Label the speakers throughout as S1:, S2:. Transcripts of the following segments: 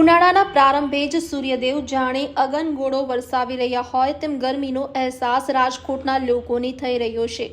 S1: ઉનાળાના પ્રારંભે જ સૂર્યદેવ જાણે અગનગોળો વરસાવી રહ્યા હોય તેમ ગરમીનો અહેસાસ રાજકોટના લોકોને થઈ રહ્યો છે.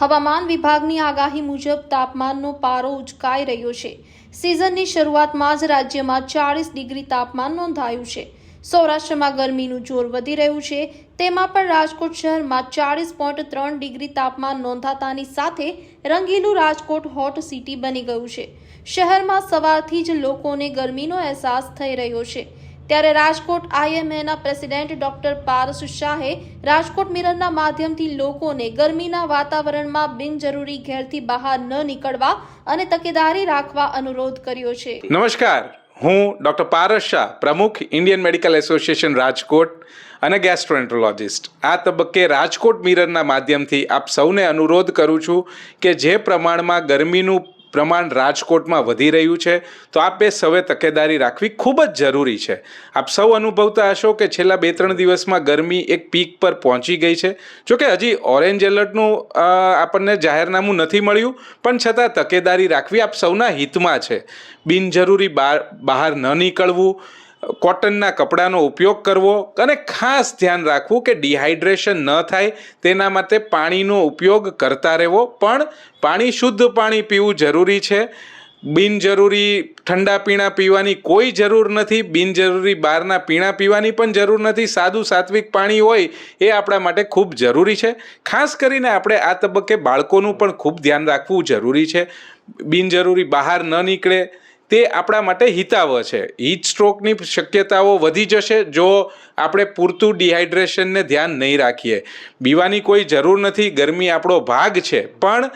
S1: હવામાન વિભાગની આગાહી મુજબ તાપમાનનો પારો ઉચકાઈ રહ્યો છે. સિઝનની શરૂઆતમાં જ રાજ્યમાં ચાળીસ ડિગ્રી તાપમાન નોંધાયું છે. સૌરાષ્ટ્રમાં ગરમીનું જોર વધી રહ્યું છે. તેમાં પણ રાજકોટ શહેરમાં ચાળીસ પોઈન્ટ ત્રણ ડિગ્રી તાપમાન નોંધાતાની સાથે રંગીલું રાજકોટ હોટ સિટી બની ગયું છે. શહેરમાં સવારથી જ લોકોને ગરમીનો અહેસાસ થઈ રહ્યો છે. ત્યારે રાજકોટ આઈએમએના પ્રેસિડેન્ટ ડોક્ટર પારસ શાહે રાજકોટ મિરરના માધ્યમથી લોકોને ગરમીના વાતાવરણમાં બિનજરૂરી ઘેરથી બહાર ન નીકળવા અને તકેદારી રાખવા અનુરોધ કર્યો છે.
S2: નમસ્કાર. હું ડૉક્ટર પારસ શાહ, પ્રમુખ ઇન્ડિયન મેડિકલ એસોસિએશન રાજકોટ અને ગેસ્ટ્રોએન્ટ્રોલોજિસ્ટ. આ તબક્કે રાજકોટ મિરરના માધ્યમથી આપ સૌને અનુરોધ કરું છું કે જે પ્રમાણમાં ગરમીનું પ્રમાણ રાજકોટમાં વધી રહ્યું છે. તો આપ સૌએ તકેદારી રાખવી ખૂબ જ જરૂરી છે. આપ સૌ અનુભવતા હશો કે છેલ્લા બે ત્રણ દિવસમાં ગરમી એક પીક પર પહોંચી ગઈ છે. જોકે હજી ઓરેન્જ એલર્ટનું આપણને જાહેરનામું નથી મળ્યું, પણ છતાં તકેદારી રાખવી આપ સૌના હિતમાં છે. બિનજરૂરી બહાર બહાર ન નીકળવું કોટનના કપડાનો ઉપયોગ કરવો અને ખાસ ધ્યાન રાખવું કે ડિહાઇડ્રેશન ન થાય, તેના માટે પાણીનો ઉપયોગ કરતા રહેવો. પણ પાણી શુદ્ધ પાણી પીવું જરૂરી છે. બિનજરૂરી ઠંડા પીણા પીવાની કોઈ જરૂર નથી. બિનજરૂરી બહારના પીણા પીવાની પણ જરૂર નથી. સાદું સાત્વિક પાણી હોય એ આપણા માટે ખૂબ જરૂરી છે. ખાસ કરીને આપણે આ તબક્કે બાળકોનું પણ ખૂબ ધ્યાન રાખવું જરૂરી છે. બિનજરૂરી બહાર ન નીકળે. તે આપણા માટે હિતાવહ છે. હીટ સ્ટ્રોકની શક્યતાઓ વધી જશે જો આપણે પૂરતું ડિહાઇડ્રેશનને ધ્યાન નહીં રાખીએ. પીવાની કોઈ જરૂર નથી, ગરમી આપણો ભાગ છે. પણ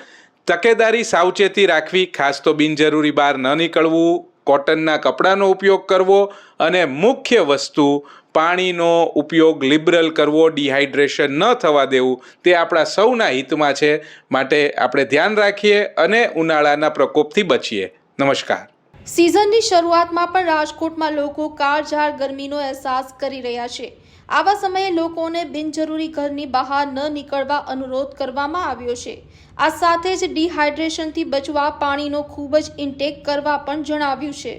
S2: તકેદારી સાવચેતી રાખવી, ખાસ તો બિનજરૂરી બહાર ન નીકળવું, કોટનના કપડાનો ઉપયોગ કરવો અને મુખ્ય વસ્તુ પાણીનો ઉપયોગ લિબરલ કરવો, ડિહાઇડ્રેશન ન થવા દેવું, તે આપણા સૌના હિતમાં છે. માટે આપણે ધ્યાન રાખીએ અને ઉનાળાના પ્રકોપથી બચીએ. નમસ્કાર.
S1: સિઝનની શરૂઆતમાં પણ રાજકોટમાં લોકો કાળઝાળ ગરમીનો અહેસાસ કરી રહ્યા છે. આવા સમયે લોકોને બિનજરૂરી ઘરની બહાર ન નીકળવા અનુરોધ કરવામાં આવ્યો છે. આ સાથે જ ડિહાઇડ્રેશનથી બચવા પાણીનો ખૂબ જ ઇન્ટેક કરવા પણ જણાવ્યું છે.